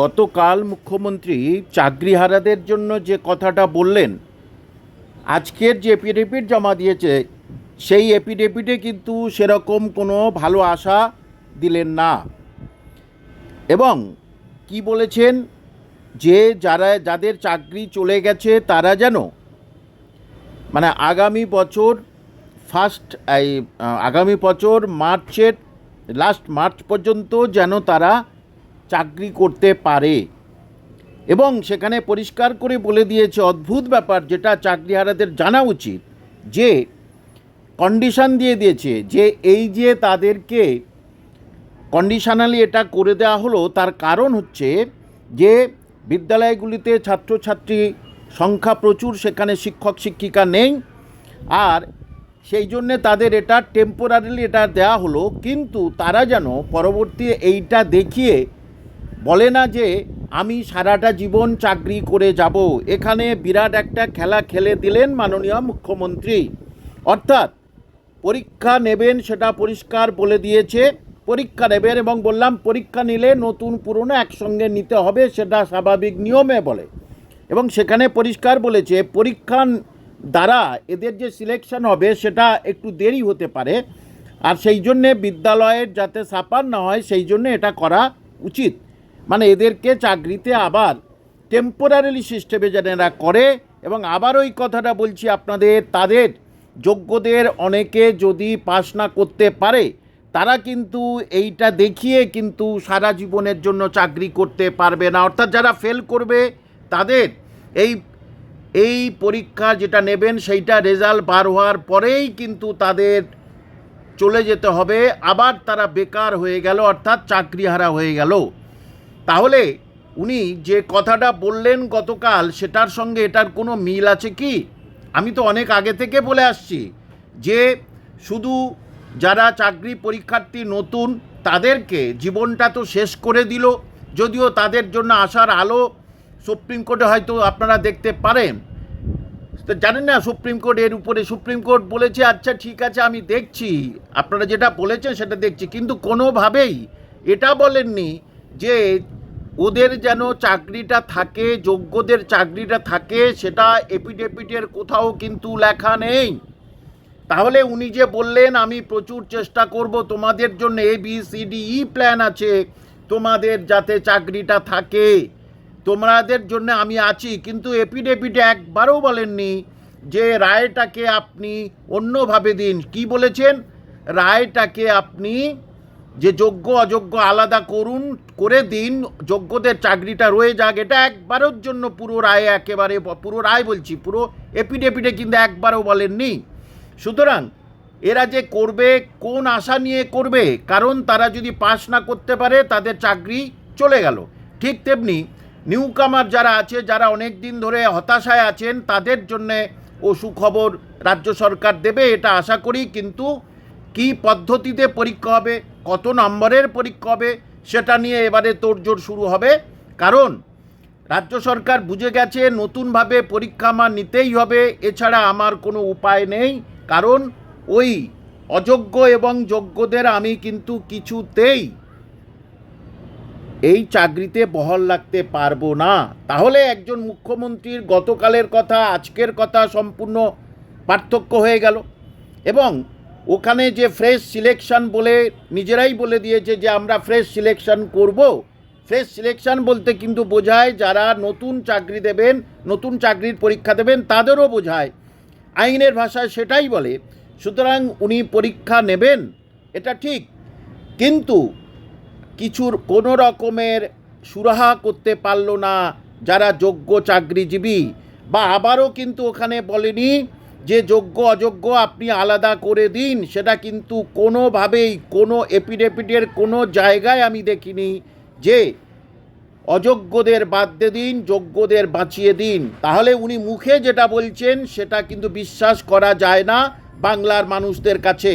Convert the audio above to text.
গতকাল মুখ্যমন্ত্রী চাকরিহারাদের জন্য যে কথাটা বললেন, আজকের যে এপিডেভিট জমা দিয়েছে, সেই এপিডেভিটে কিন্তু সেরকম কোনো ভালো আশা দিলেন না। এবং কি বলেছেন? যে যারা, যাদের চাকরি চলে গেছে, তারা যেন মানে আগামী বছর ফার্স্ট আগামী বছর মার্চের, লাস্ট মার্চ পর্যন্ত যেন তারা চাকরি করতে পারে। এবং সেখানে পরিষ্কার করে বলে দিয়েছে, অদ্ভুত ব্যাপার যেটা চাকরিহারাদের জানা উচিত, যে কন্ডিশান দিয়ে দিয়েছে, যে এই যে তাদেরকে কন্ডিশনালি এটা করে দেওয়া হলো, তার কারণ হচ্ছে যে বিদ্যালয়গুলিতে ছাত্রছাত্রী সংখ্যা প্রচুর, সেখানে শিক্ষক, শিক্ষিকা নেই, আর সেই জন্যে তাদের এটা টেম্পোরারিলি এটা দেওয়া হলো, কিন্তু তারা যেন পরবর্তী এইটা দেখিয়ে বলে না যে আমি সারাটা জীবন চাকরি করে যাব। এখানে বিরাট একটা খেলা খেলে দিলেন মাননীয় মুখ্যমন্ত্রী। অর্থাৎ পরীক্ষা নেবেন সেটা পরিষ্কার বলে দিয়েছে। পরীক্ষা নেবেন এবং বললাম, পরীক্ষা নিলে নতুন পুরনো একসঙ্গে নিতে হবে, সেটা স্বাভাবিক নিয়মে বলে। এবং সেখানে পরিষ্কার বলেছে পরীক্ষা দ্বারা এদের যে সিলেকশন হবে, সেটা একটু দেরি হতে পারে। আর সেই জন্যে বিদ্যালয়ের যাতে সাপার না হয়, সেই জন্যে এটা করা উচিত। মানে এদেরকে চাকরিতে আবার টেম্পোরারিলি সিস্টেমে যেন এরা করে এবং আবার ওই কথাটা বলছি আপনাদের, তাদের যোগ্যদের অনেকে যদি পাশ না করতে পারে, তারা কিন্তু এইটা দেখিয়ে কিন্তু সারা জীবনের জন্য চাকরি করতে পারবে না। অর্থাৎ যারা ফেল করবে, তাদের এই এই পরীক্ষা যেটা নেবেন, সেইটা রেজাল্ট বার হওয়ার পরেই কিন্তু তাদের চলে যেতে হবে। আবার তারা বেকার হয়ে গেল, অর্থাৎ চাকরিহারা হয়ে গেল। তাহলে উনি যে কথাটা বললেন গতকাল, সেটার সঙ্গে এটার কোনো মিল আছে কি? আমি তো অনেক আগে থেকে বলে আসছি যে শুধু যারা চাকরি পরীক্ষার্থী নতুন, তাদেরকে জীবনটা তো শেষ করে দিল। যদিও তাদের জন্য আসার আলো সুপ্রিম কোর্টে হয়তো আপনারা দেখতে পারেন। তো জানেন না, সুপ্রিম কোর্ট এর উপরে, সুপ্রিম কোর্ট বলেছে আচ্ছা ঠিক আছে, আমি দেখছি। আপনারা যেটা বলেছেন, সেটা দেখছি। কিন্তু কোনোভাবেই এটা বলেননি যে ওদের যেন চাকরিটা থাকে, যোগ্যদের চাকরিটা থাকে, সেটা এপিডেপিটের কোথাও কিন্তু লেখা নেই। তাহলে উনি যে বললেন, আমি প্রচুর চেষ্টা করব তোমাদের জন্য A B C D E plan আছে, তোমাদের যাতে চাকরিটা থাকে। তোমাদের জন্য আমি আছি। কিন্তু এপিডেপিটে একবারও বলেননি যে, রায়টাকে আপনি অন্যভাবে দিন। কি বলেছেন? রায়টাকে আপনি যে যোগ্য, অযোগ্য আলাদা করুন, করে দিন। যোগ্যদের চাকরিটা রয়ে যাক, এটা একবারের জন্য পুরো রায় একেবারে, পুরো রায় বলছি, পুরো এপিডেপিটে কিন্তু একবারও বলেননি। সুতরাং এরা যে করবে, কোন আশা নিয়ে করবে, কারণ তারা যদি পাস না করতে পারে, তাদের চাকরি চলে গেল। ঠিক তেমনি নিউকামার যারা আছে, যারা অনেক দিন ধরে হতাশায় আছেন, তাদের জন্যে ও সুখবর রাজ্য সরকার দেবে, এটা আশা করি, কিন্তু কি পদ্ধতিতে পরীক্ষা হবে কত নম্বরের পরীক্ষা হবে সেটা নিয়ে এবারে তোড়জোড় শুরু হবে। কারণ রাজ্য সরকার বুঝে গেছে নতুনভাবে পরীক্ষা আমার নিতেই হবে, এছাড়া আমার কোনো উপায় নেই। কারণ ওই অযোগ্য এবং যোগ্যদের আমি কিন্তু কিছুতেই এই চাকরিতে বহাল রাখতে পারব না। তাহলে একজন মুখ্যমন্ত্রীর গতকালের কথা, আজকের কথা সম্পূর্ণ পার্থক্য হয়ে গেল। এবং ওখানে যে ফ্রেশ সিলেকশন বলে নিজেরাই বলে দিয়েছে যে আমরা ফ্রেশ সিলেকশন করব। ফ্রেশ সিলেকশন বলতে কিন্তু বোঝায় যারা নতুন চাকরি দেবেন, নতুন চাকরির পরীক্ষা দেবেন তাদেরও বোঝায়। আইনের ভাষায় সেটাই বলে, সুতরাং উনি পরীক্ষা নেবেন, এটা ঠিক। কিন্তু কিছুর কোনো রকমের সুরাহা করতে পারল না যারা যোগ্য চাকরিজীবী, বা আবারও কিন্তু ওখানে বলেনি যে যোগ্য, অযোগ্য আপনি আলাদা করে দিন, সেটা কিন্তু কোনোভাবেই, কোনো এপিডেপিডের কোনো জায়গায় আমি দেখিনি যে অযোগ্যদের বাদ দিয়ে দিন, যোগ্যদের বাঁচিয়ে দিন। তাহলে উনি মুখে যেটা বলছেন, সেটা কিন্তু বিশ্বাস করা যায় না বাংলার মানুষদের কাছে।